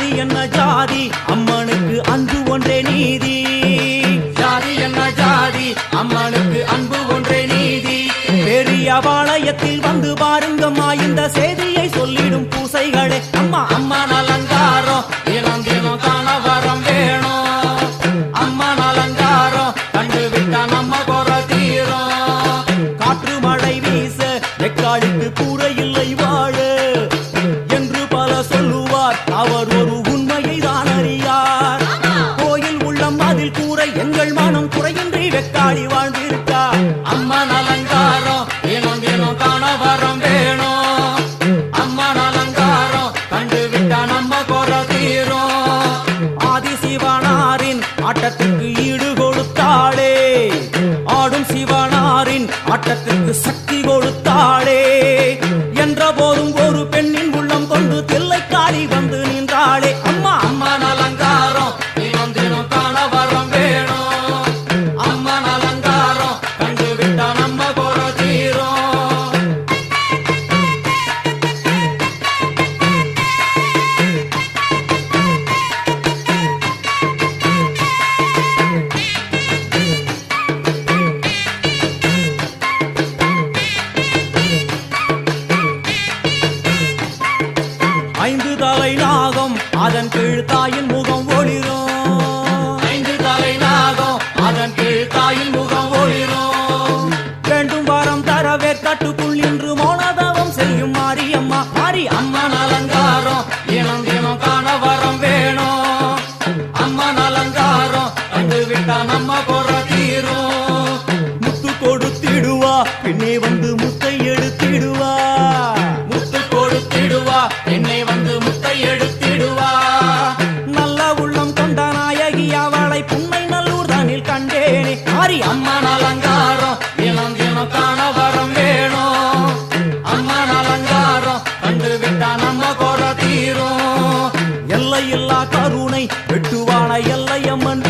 ஜாதி என்ன ஜாதி? அம்மனுக்கு அன்பு ஒன்றே நீதி. ஜாதி என்ன ஜாதி? அம்மனுக்கு அன்பு ஒன்றே நீதி. பெரிய பாளையத்தில் வந்து பாருங்கம்மா இந்த செய்தி ஆட்டத்துக்கு ஈடு கொடுத்தாளே. ஆடும் சிவனாரின் ஆட்டத்துக்கு சக்தி கொடுத்தாளே. என்ற போதும் ஒரு பெண்ணின் அதன் கீழ் தாயின் முகம் ஒளிரும். ஐந்து தலை நாகம் அதன் கீழ் தாயின் முகம் ஒளிரும். வேண்டும் வாரம் தரவே தட்டு அவளை புன்னை நல்லூர் தானில் கண்டேனே. மாரி அம்மா அம்மன் அலங்காரம் தினம் தினம் காண வரம் வேணும். அம்மன் அலங்காரம் கண்டு விட்டா நம்ம குற தீரும். எல்லையில்லா கருணை வெட்டுவான எல்லையம்மன்